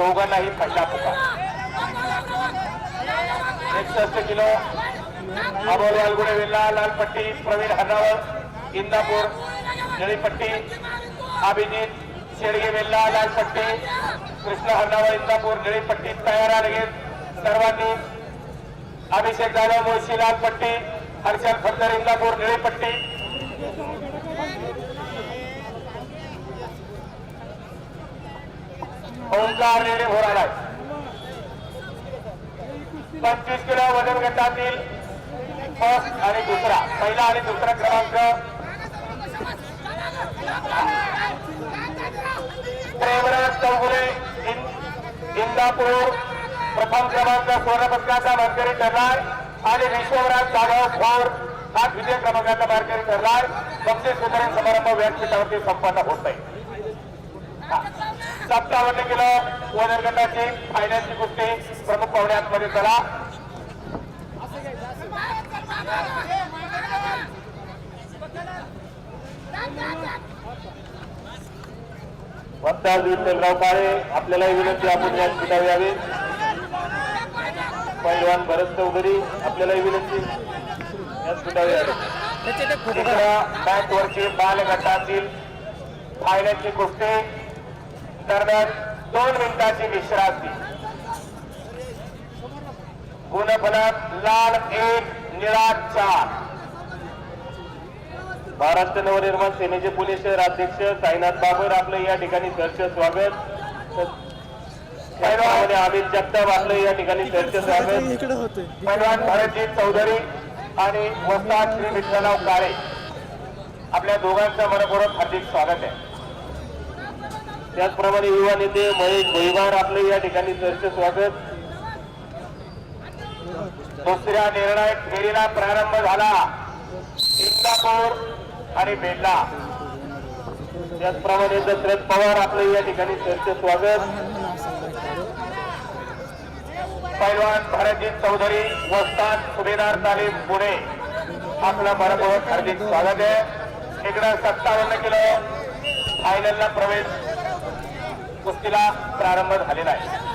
दोघांनाही फटला फुका. एकसष्ट किलो अमोल वालगुडे वेल्ला लालपट्टी प्रवीण हर्नावळ इंदापूर निळीपट्टी अभिजित शेडगे वेल्ला लालपट्टी कृष्ण हर्नावळ इंदापूर निळीपट्टी तयार आले सर्वांनी अभिषेक जाधव मुळशी लालपट्टी हर्षल फत्तर इंदापूर निळीपट्टी. ओंकार रेडे भोराला पंचवीस किलो वजन गटातील फर्स्ट आणि दुसरा पहिला आणि दुसरा क्रमांक. प्रेमराज चौगुले इंदापूर. प्रथम क्रमांक सुवर्ण पदकाचा मानकरी ठरलाय. आणि विश्वराज जाधव भोर हा द्वितीय क्रमांकाचा मानकरी ठरलाय. बक्षीस वितरण समारंभ व्यासपीठावरती संपन्न होत आहे सत्तावन्न किलो वजन गटाची फायनलची कुस्ती प्रमुख पाहुण्यामध्ये चला वक्ता विठ्ठलराव काळे आपल्याला विनंती आपण व्यासपीठावर यावे. पैलवान भरत चौधरी आपल्याला विनंती. व्यासपीठावर यावे. तिसऱ्या बँक वरची बाल गटातील फायनलची कुस्ती दरम्यान दोन मिनिटाची विश्रांती गुणफलक लाल एक निळा चार. महाराष्ट्र नवनिर्माण सेनेचे पोलीस शहराध्यक्ष साईनाथ बाबर आपलं या ठिकाणी सहर्ष स्वागत. अमित जगताप आपलं या ठिकाणी सहर्ष स्वागत. पैलवान भरतजी चौधरी आणि वस्ताद श्री विठ्ठलराव काळे. आपल्या दोघांचं मनपूर्वक हार्दिक स्वागत आहे. त्याचप्रमाणे युवा नेते महेश भोईवार आपले या ठिकाणी सहर्ष स्वागत. दुसऱ्या निर्णायक फेरीला प्रारंभ झाला. सिंगापूर आणि बेल्ला त्याचप्रमाणे दशरथ पवार आपले या ठिकाणी सहर्ष स्वागत. पैलवान भरतजी चौधरी वस्ताद सुभेदार तालीम पुणे. आपलं मनपूर्वक हार्दिक स्वागत आहे. इकडं सत्तावन्न किलो फायनलला प्रवेश कुस्तीला प्रारंभ झालेला आहे.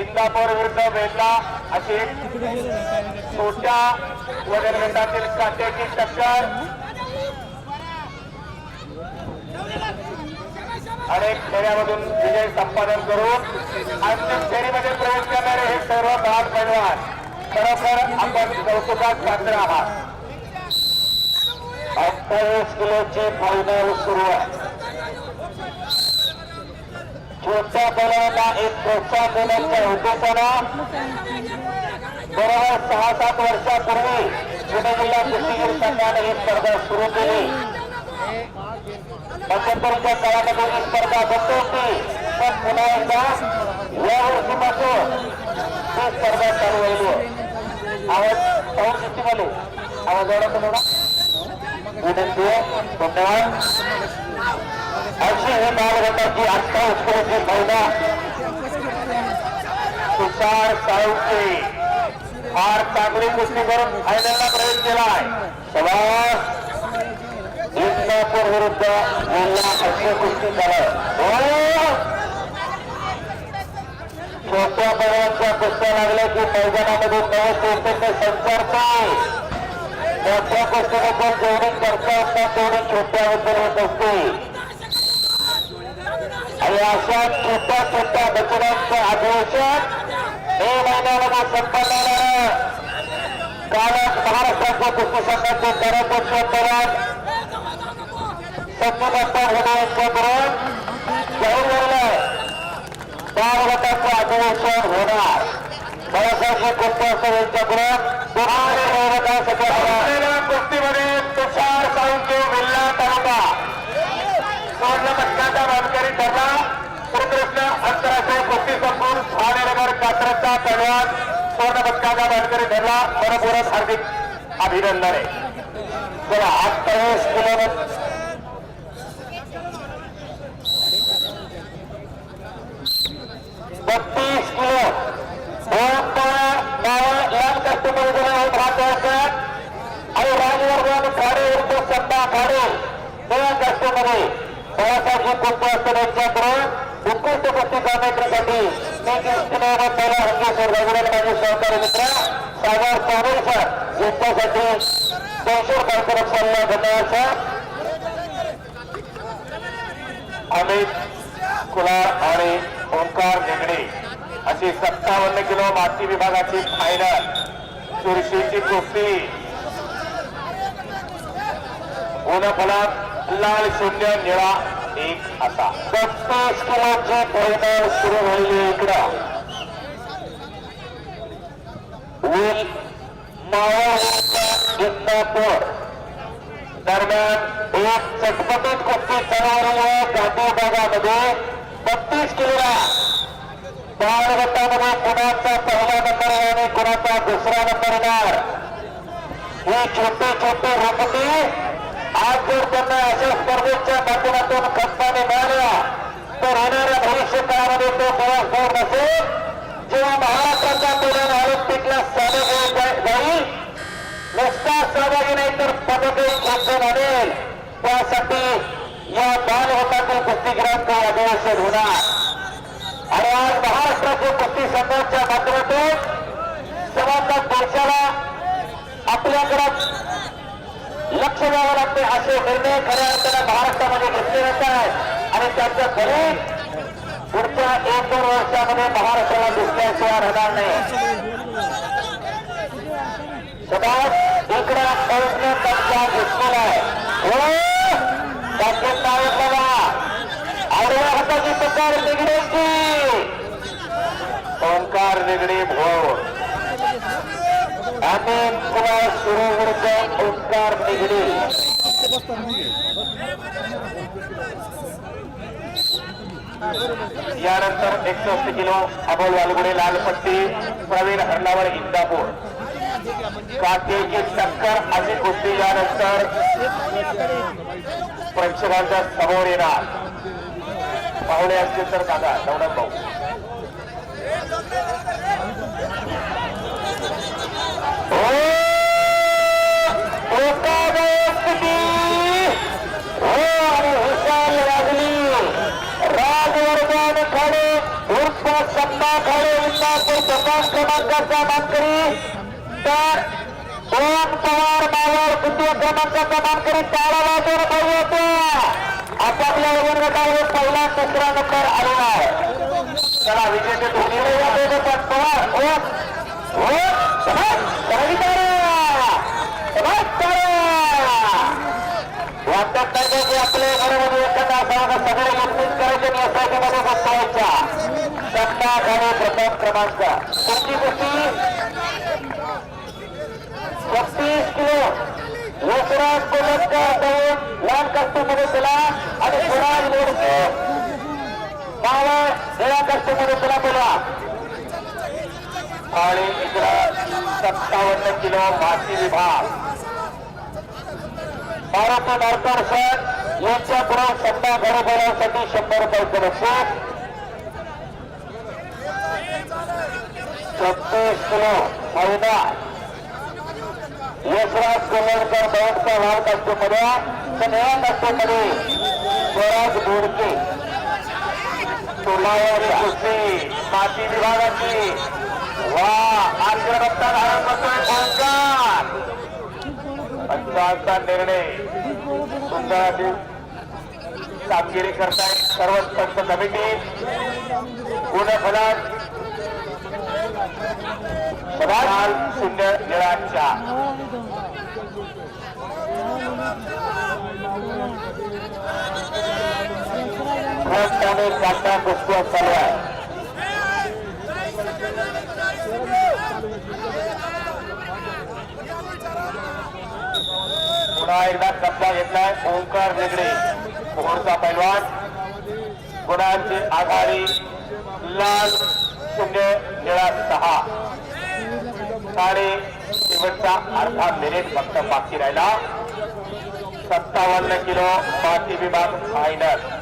इंदापूर विरुद्ध बेल्ला अशी एक छोट्या वजन गटातील काट्याची टक्कर. अनेक फेऱ्यामधून विजय संपादन करून अंतिम फेरीमध्ये प्रवेश करणारे हे सर्व भाग पैलवान. खरोखर आपण कौतुकात पात्र आहात. अठ्ठावीस किलोची फायनल सुरू आहे. छोट्या बैलांना एक प्रोत्साहन देण्याच्या उद्देशानं बरोबर सहा सात वर्षापूर्वी पुणे जिल्हा कुस्तीगीर संघाने ही स्पर्धा सुरू केली. मध्यंतरीच्या काळामध्ये ही स्पर्धा बंद होती. पण पुन्हा एकदा या वर्षीपासून ही स्पर्धा चालू होईल आवाज साऊंड सिस्टीम आले आवाज एवढा तुम्हाला विनंती आहे धन्यवाद अशी ही बालगटाची आत्ता उत्सवाची भावना तुषार साळुंके फार चांगली कुस्ती करून फायनलला प्रवेश केलाय शबास इंदापूर विरुद्ध जिल्हा अशी कुस्ती झालं छोट्या बळांच्या कुस्त्या लागल्या की मैदानामध्ये नव चैतन्य संचारते मोठ्या गोष्टीबद्दल जेवढी चर्चा असतात तेवढी छोट्याबद्दल होत असते आणि अशा छोट्या छोट्या बचडांचं अधिवेशन मे महिन्यामध्ये संपन्न झालं कालच महाराष्ट्राच्या कुस्ती संघाचे दराध्यक्ष तरुण संगीता होणे यांच्याकडून जाहीर झालेलं चार गटाचं अधिवेशन होणार. बाळासाहेब कुस्ती असं यांच्याकडून कुस्तीमध्ये तुषार साळुंके वेल्ला तालुका. सुवर्ण पदकाचा मानकरी ठरला श्रीकृष्ण आंतरराष्ट्रीय कुस्ती संपूर्ण भावनगर कात्रचा पैलवान सुवर्ण पदकाचा मानकरी ठरला मनपूर्वक हार्दिक अभिनंदन. आहे चला अठ्ठावीस किलोमीटर बत्तीस किलो. दोन लाल राहत असतात आणि खाडे सत्ता खाडे बाळासाहेबजी यांच्याकडून उत्कृष्ट पहिला हंगेश्वर रघुनाथ माझे सहकारी मित्र सागर चौधरी सर यांच्यासाठी कार्यक्रम सल्ला धन्यवाद सर अमित कुलार आणि ओंकार निगडे अशी सत्तावन्न किलो माती विभागाची फायनल चुरशीची कुस्ती गुणफलात लाल शून्य निळा एक असा. बत्तीस किलोची फायनल सुरू झालेले इकडं. वील मावळ दरम्यान एक चटपटीत कुस्ती चढवलेल्या गांधी भागामध्ये बत्तीस किलोला चार गटामध्ये कुणाचा पहिला नंबर आहे आणि कुणाचा दुसरा नंबर येणार? ही छोटी छोटी रुपटी आज जर त्यांना अशा स्पर्धेच्या माध्यमातून खतपाने मिळाल्या तर येणाऱ्या भविष्य काळामध्ये तो दिवस दूर नसेल. जेव्हा महाराष्ट्राचा पुढे ऑलिम्पिकला सहभागी जाईल नुसता सहभागी नाही तर पदके खेचून आणेल त्यासाठी या बाल होतातील कुस्तीगिरांचं अधिवेशन होणार. आणि आज महाराष्ट्राच्या कुस्ती संघाच्या माध्यमातून सर्वांना देशाला आपल्याकडे लक्ष द्यावं लागते असे निर्णय खऱ्या अर्थानं महाराष्ट्रामध्ये घेतले जात आहेत. आणि त्याचं फलित पुढच्या एक दोन वर्षामध्ये महाराष्ट्राला दिसल्याशिवाय राहणार नाही. समाज इकडे प्रयत्न त्यांचा घेतलेला आहे. हो त्याचे नाव बघा. आडव्या हाताची सरकार निघण्याची निगडे भोर। आणि पुन्हा सुरू विरुद्ध ओंकार निगडी। यानंतर एकसष्ट किलो अमोल वालगुडे, लालपट्टी, प्रवीण हरणावर इंदापूर। काटेची टक्कर अशी कुस्ती यानंतर प्रेक्षकांच्या समोर येणार। पाहुणे असतील तर सांगा नवनाथ क्रमांकाचा मानकरी तर दोन पवार मावळ द्वितीय क्रमांकाचा मानकरी टाळा वाजवून आपापल्या पहिला तिसरा नंबर आलेला आहे चला विजेते दोन्ही दोन्ही पण पवार हो हो समाज करायला समाज वाटत नाही की आपले बरोबर एखादा असा सगळे एकत्रित करायचे आणि एसआयटी मध्ये बसवायच्या सत्ता खाणे प्रथम क्रमांक कोणती गोष्टी बत्तीस किलो। यशराज कोलटकर जाऊन लाल कष्टमध्ये दिला आणि सुराज मोडके मावळ निळ्या कष्टमध्ये बोला आणि इकडं सत्तावन्न किलो माती विभाग. भारत नारकर सर यांच्याकडे सत्ता घरी शंभर रुपये बक्षीस छत्तीस किलो महिना यशराज कोल्हडकर दौडचा असतो मध्ये तर नव्या असतो मध्ये स्वराज बोडके. कुस्ती माती विभागाची. वा आग्रदत्ता धारण करतोय ओंकार पंचांचा निर्णय सुंदर कामगिरी करताय सर्व पंच कमिटी. गुणफलक लाल शून्य निळा चार फर्स्ट आणि काटा कुस्त्या चालू आहे पुन्हा एकदा कप्पा घेतलाय ओंकार निगडे मोहरचा पैलवान. गुणांची आघाडी लाल शून्य निळा सहा. साडे शेवटचा अर्धा मिनिट फक्त बाकी राहिला. सत्तावन्न किलो पाठी विभाग फायनल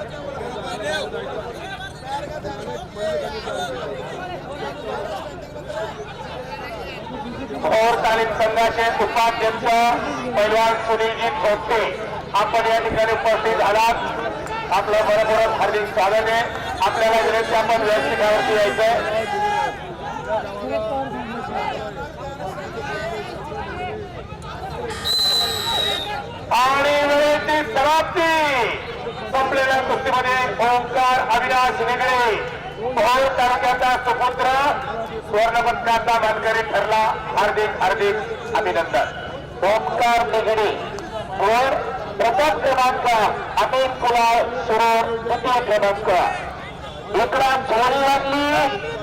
भोर तालीम संघाचे उपाध्यक्ष पैलवान सुनीलजी खोटे आपण या ठिकाणी उपस्थित झालात आपलं बरोबर हार्दिक स्वागत आहे. आपल्याला विनंती आपण व्यासपीठावरती यायचंय. आणि वेळेची समाप्ती. संपलेल्या कुस्तीमध्ये ओंकार अविनाश निगडे भोर तालुक्याचा सुपुत्र सुवर्णपदकाचा मानकरी ठरला हार्दिक हार्दिक अभिनंदन. ओंकार निगडे वर प्रथम क्रमांक अमित कुलाळ सुरोर द्वितीय क्रमांक. विक्रांत जोडी लागली